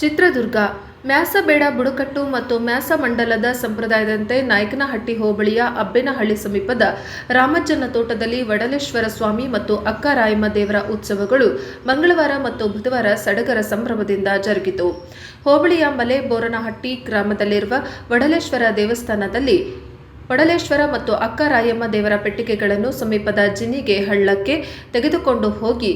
ಚಿತ್ರದುರ್ಗ, ಮ್ಯಾಸಬೇಡ ಬುಡಕಟ್ಟು ಮತ್ತು ಮ್ಯಾಸ ಮಂಡಲದ ಸಂಪ್ರದಾಯದಂತೆ ನಾಯಕನಹಟ್ಟಿ ಹೋಬಳಿಯ ಅಬ್ಬೇನಹಳ್ಳಿ ಸಮೀಪದ ರಾಮಜ್ಜನ ತೋಟದಲ್ಲಿ ವಡಲೇಶ್ವರ ಸ್ವಾಮಿ ಮತ್ತು ಅಕ್ಕ ರಾಯಮ್ಮ ದೇವರ ಉತ್ಸವಗಳು ಮಂಗಳವಾರ ಮತ್ತು ಬುಧವಾರ ಸಡಗರ ಸಂಭ್ರಮದಿಂದ ಜರುಗಿತು. ಹೋಬಳಿಯ ಮಲೆ ಬೋರನಹಟ್ಟಿ ಗ್ರಾಮದಲ್ಲಿರುವ ವಡಲೇಶ್ವರ ದೇವಸ್ಥಾನದಲ್ಲಿ ವಡಲೇಶ್ವರ ಮತ್ತು ಅಕ್ಕ ರಾಯಮ್ಮ ದೇವರ ಪೆಟ್ಟಿಗೆಗಳನ್ನು ಸಮೀಪದ ಜಿನಿಗೆ ಹಳ್ಳಕ್ಕೆ ತೆಗೆದುಕೊಂಡು ಹೋಗಿ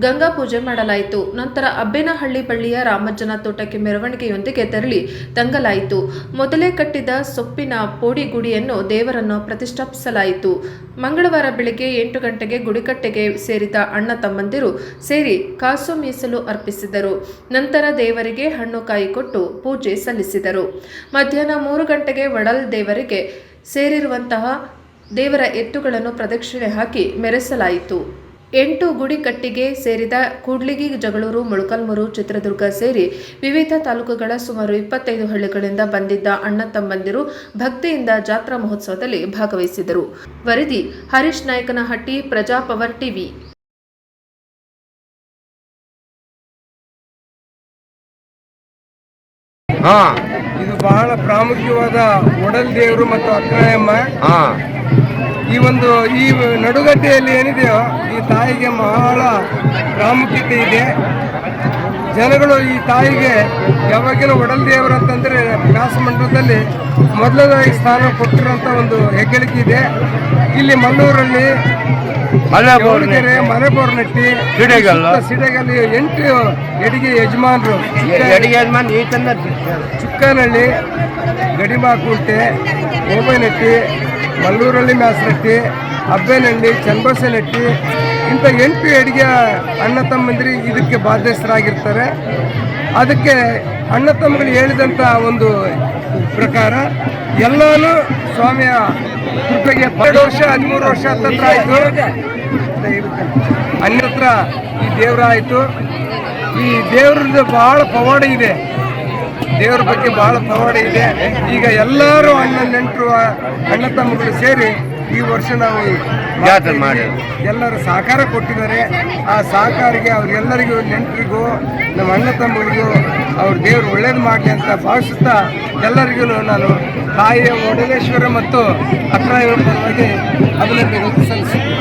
ಗಂಗಾ ಪೂಜೆ ಮಾಡಲಾಯಿತು. ನಂತರ ಅಬ್ಬೇನಹಳ್ಳಿ ಬಳ್ಳಿಯ ರಾಮಜ್ಜನ ತೋಟಕ್ಕೆ ಮೆರವಣಿಗೆಯೊಂದಿಗೆ ತೆರಳಿ ತಂಗಲಾಯಿತು. ಮೊದಲೇ ಕಟ್ಟಿದ ಸೊಪ್ಪಿನ ಪೋಡಿ ಗುಡಿಯನ್ನು ದೇವರನ್ನು ಪ್ರತಿಷ್ಠಾಪಿಸಲಾಯಿತು. ಮಂಗಳವಾರ ಬೆಳಗ್ಗೆ ಎಂಟು ಗಂಟೆಗೆ ಗುಡಿಕಟ್ಟೆಗೆ ಸೇರಿದ ಅಣ್ಣ ತಮ್ಮಂದಿರು ಸೇರಿ ಕಾಸು ಮೀಸಲು ಅರ್ಪಿಸಿದರು. ನಂತರ ದೇವರಿಗೆ ಹಣ್ಣು ಕಾಯಿ ಕೊಟ್ಟು ಪೂಜೆ ಸಲ್ಲಿಸಿದರು. ಮಧ್ಯಾಹ್ನ ಮೂರು ಗಂಟೆಗೆ ವಡಲ್ ದೇವರಿಗೆ ಸೇರಿರುವಂತಹ ದೇವರ ಎತ್ತುಗಳನ್ನು ಪ್ರದಕ್ಷಿಣೆ ಹಾಕಿ ಮೆರೆಸಲಾಯಿತು. ಎಂಟು ಗುಡಿ ಕಟ್ಟಿಗೆ ಸೇರಿದ ಕೂಡ್ಲಿಗಿ ಜಗಳೂರು ಮೊಳಕಲ್ಮೂರು ಚಿತ್ರದುರ್ಗ ಸೇರಿ ವಿವಿಧ ತಾಲೂಕುಗಳ ಸುಮಾರು ಇಪ್ಪತ್ತೈದು ಹಳ್ಳಿಗಳಿಂದ ಬಂದಿದ್ದ ಅಣ್ಣ ತಮ್ಮಂದಿರು ಭಕ್ತಿಯಿಂದ ಜಾತ್ರಾ ಮಹೋತ್ಸವದಲ್ಲಿ ಭಾಗವಹಿಸಿದರು. ವರದಿ ಹರೀಶ್ ನಾಯಕನಹಟ್ಟಿ ಪ್ರಜಾಪವರ್ ಟಿವಿ. ಹಾ. ಇದು ಬಹಳ ಪ್ರಾಮುಖ್ಯವಾದ ಒಡಲ್ ದೇವರು ಮತ್ತು ಅಕ್ಕರಾಯಮ್ಮ ಹಾ. ಈ ಒಂದು ಈ ನಡುಗಡ್ಡೆಯಲ್ಲಿ ಏನಿದೆಯೋ ಈ ತಾಯಿಗೆ ಬಹಳ ಪ್ರಾಮುಖ್ಯತೆ ಇದೆ. ಜನಗಳು ಈ ತಾಯಿಗೆ ಯಾವಾಗಲೂ ಒಡಲ್ ದೇವರು ಅಂತಂದರೆ ವ್ಯಾಸ ಮಂಡಲದಲ್ಲಿ ಮೊದಲನೇ ಸ್ಥಾನ ಕೊಟ್ಟಿರೋಂಥ ಒಂದು ಹೆಗ್ಗಳಿಕೆ ಇದೆ. ಇಲ್ಲಿ ಮಲ್ಲೂರಲ್ಲಿ ಮಲ್ಲೇಪುರ ಕೆರೆ ಮಲೆಬೋರ್ನಟ್ಟಿ ಸಿಡೆಗಲ್ಲು. ಸಿಡೆಗಲ್ಲಿ ಎಂಟು ಎಡಿಗೆ ಯಜಮಾನರು. ಎಡಿಗೆ ಯಜಮಾನ್ ಈ ತಂದ ಚುಕ್ಕನಹಳ್ಳಿ ಗಡಿಮಾಕುಂಟೆ ಓಬೈನಟ್ಟಿ ಮಲ್ಲೂರಲ್ಲಿ ಮ್ಯಾಸರಟ್ಟಿ, ಅಬ್ಬೇನಹಳ್ಳಿ ಚನ್ನಬಸನಟ್ಟಿ ಇಂಥ ಎಂಟು ಅಡುಗೆ ಅಣ್ಣ ತಮ್ಮಂದಿರು ಇದಕ್ಕೆ ಬಾಧ್ಯಸ್ಥರಾಗಿರ್ತಾರೆ. ಅದಕ್ಕೆ ಅಣ್ಣ ತಮ್ಮಗಳು ಹೇಳಿದಂಥ ಒಂದು ಪ್ರಕಾರ ಎಲ್ಲಾನು ಸ್ವಾಮಿಯ ಕೃಪೆಗೆ ಎರಡು ವರ್ಷ, ಹದಿಮೂರು ವರ್ಷ ಹತ್ತತ್ರ ಆಯಿತು. ಅನ್ಯತ್ರ ಈ ದೇವರಾಯಿತು ಈ ದೇವ್ರದ್ದು ಭಾಳ ಪವಾಡ ಇದೆ. ದೇವರ ಬಗ್ಗೆ ಬಹಳ ಪವಾಡ ಇದೆ. ಈಗ ಎಲ್ಲರೂ ಅಣ್ಣ ನೆಂಟರು ಅಣ್ಣ ತಮ್ಮಗಳು ಸೇರಿ ಈ ವರ್ಷ ನಾವು ಜಾತ್ರೆ ಮಾಡಿ. ಎಲ್ಲರೂ ಸಹಕಾರ ಕೊಟ್ಟಿದ್ದಾರೆ. ಆ ಸಹಕಾರಿಗೆ ಅವ್ರಿಗೆಲ್ಲರಿಗೂ ನೆಂಟರಿಗೂ ನಮ್ಮ ಅಣ್ಣ ತಮ್ಮಗಳಿಗೂ ಅವ್ರ ದೇವರು ಒಳ್ಳೇದು ಮಾಡಲಿ ಅಂತ ಭಾವಿಸುತ್ತಾ ಎಲ್ಲರಿಗೂ ನಾನು ತಾಯಿಯ ಒಡಲೇಶ್ವರ ಮತ್ತು ಅಕ್ರಾಯ ಪರವಾಗಿ ಅಭಿನಂದನೆ ಸಲ್ಲಿಸುತ್ತೇನೆ.